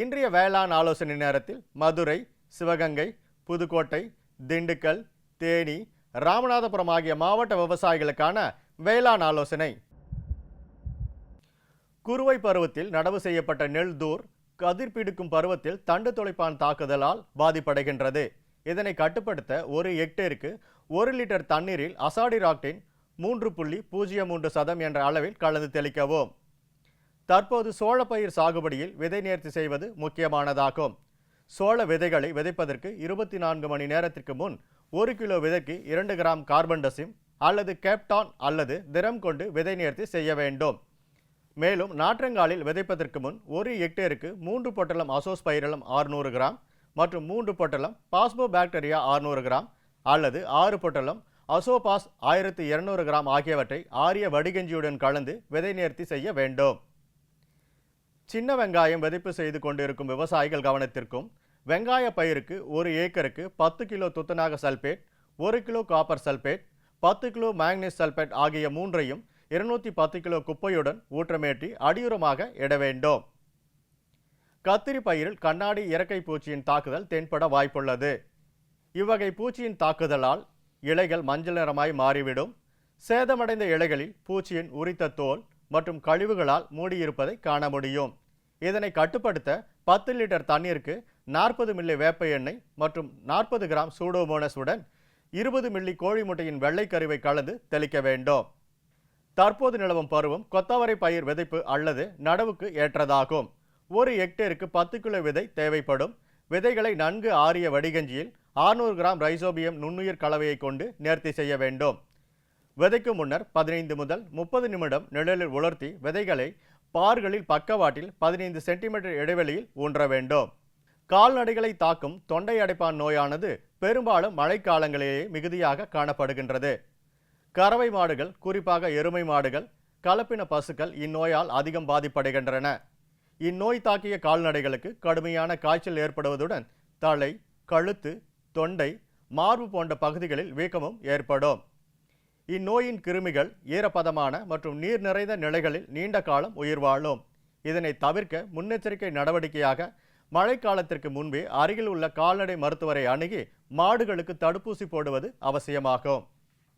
இன்றைய வேளாண் ஆலோசனை நேரத்தில் மதுரை சிவகங்கை புதுக்கோட்டை திண்டுக்கல் தேனி ராமநாதபுரம் ஆகிய மாவட்ட விவசாயிகளுக்கான வேளாண் ஆலோசனை. குறுவை பருவத்தில் நடவு செய்யப்பட்ட நெல் தூர் கதிர் பிடிக்கும் பருவத்தில் தண்டு தொலைப்பான் தாக்குதலால் பாதிப்படைகின்றது. இதனை கட்டுப்படுத்த ஒரு ஹெக்டேருக்கு ஒரு லிட்டர் தண்ணீரில் அசாடிராக்டின் மூன்று புள்ளி பூஜ்ஜியம் மூன்று சதம் என்ற அளவில் கலந்து தெளிக்கவும். தற்போது சோழ பயிர் சாகுபடியில் விதை நேர்த்தி செய்வது முக்கியமானதாகும். சோள விதைகளை விதைப்பதற்கு இருபத்தி நான்கு மணி நேரத்திற்கு முன் ஒரு கிலோ விதைக்கு இரண்டு கிராம் கார்பன் டசிம் அல்லது கேப்டான் அல்லது திரம் கொண்டு விதை நேர்த்தி செய்ய வேண்டும். மேலும் நாற்றங்காலில் விதைப்பதற்கு முன் ஒரு ஹெக்டேருக்கு மூன்று பொட்டலம் அசோஸ் அசோஸ்பைரலம் ஆறுநூறு கிராம் மற்றும் மூன்று பொட்டலம் பாஸ்போ பாக்டீரியா ஆறுநூறு கிராம் அல்லது ஆறு பொட்டலம் அசோபாஸ் ஆயிரத்தி இருநூறு கிராம் ஆகியவற்றை ஆரிய வடிகஞ்சியுடன் கலந்து விதை நேர்த்தி செய்ய வேண்டும். சின்ன வெங்காயம் விதைப்பு செய்து கொண்டிருக்கும் விவசாயிகள் கவனத்திற்கும் வெங்காய பயிருக்கு ஒரு ஏக்கருக்கு பத்து கிலோ துத்தநாக சல்பேட் ஒரு கிலோ காப்பர் சல்பேட் பத்து கிலோ மேக்னீஸ் சல்பேட் ஆகிய மூன்றையும் இருநூத்தி பத்து கிலோ குப்பையுடன் ஊற்றமேற்றி அடியுரமாக இட வேண்டும். கத்திரி பயிரில் கண்ணாடி இறக்கை பூச்சியின் தாக்குதல் தென்பட வாய்ப்புள்ளது. இவ்வகை பூச்சியின் தாக்குதலால் இலைகள் மஞ்சள் நிறமாய் மாறிவிடும். சேதமடைந்த இலைகளில் பூச்சியின் உரித்த தோல் மற்றும் கழிவுகளால் மூடியிருப்பதை காண முடியும். இதனை கட்டுப்படுத்த பத்து லிட்டர் தண்ணீருக்கு நாற்பது மில்லி வேப்ப எண்ணெய் மற்றும் நாற்பது கிராம் சூடோமோனஸ் உடன் இருபது மில்லி கோழி முட்டையின் வெள்ளை கருவை கலந்து தெளிக்க வேண்டும். தற்போது நிலவும் பருவம் கொத்தவரை பயிர் விதைப்பு அல்லது நடவுக்கு ஏற்றதாகும். ஒரு ஹெக்டேருக்கு பத்து கிலோ விதை தேவைப்படும். விதைகளை நன்கு ஆறிய வடிகஞ்சியில் 600 கிராம் ரைசோபியம் நுண்ணுயிர் கலவையை கொண்டு நேர்த்தி செய்ய வேண்டும். விதைக்கு முன்னர் பதினைந்து முதல் முப்பது நிமிடம் நிழலில் உலர்த்தி விதைகளை பார்களில் பக்கவாட்டில் பதினைந்து சென்டிமீட்டர் இடைவெளியில் ஊன்ற வேண்டும். கால்நடைகளை தாக்கும் தொண்டை அடைப்பான் நோயானது பெரும்பாலும் மழைக்காலங்களிலேயே மிகுதியாக காணப்படுகின்றது. கறவை மாடுகள் குறிப்பாக எருமை மாடுகள் கலப்பின பசுக்கள் இந்நோயால் அதிகம் பாதிப்படைகின்றன. இந்நோய் தாக்கிய கால்நடைகளுக்கு கடுமையான காய்ச்சல் ஏற்படுவதுடன் தலை கழுத்து தொண்டை மார்பு போன்ற பகுதிகளில் வீக்கமும் ஏற்படும். இந்நோயின் கிருமிகள் ஈரப்பதமான மற்றும் நீர் நிறைந்த நிலைகளில் நீண்ட காலம் உயிர் வாழும் இதனை தவிர்க்க முன்னெச்சரிக்கை நடவடிக்கையாக மழைக்காலத்திற்கு முன்பே அருகில் உள்ள கால்நடை மருத்துவரை அணுகி மாடுகளுக்கு தடுப்பூசி போடுவது அவசியமாகும்.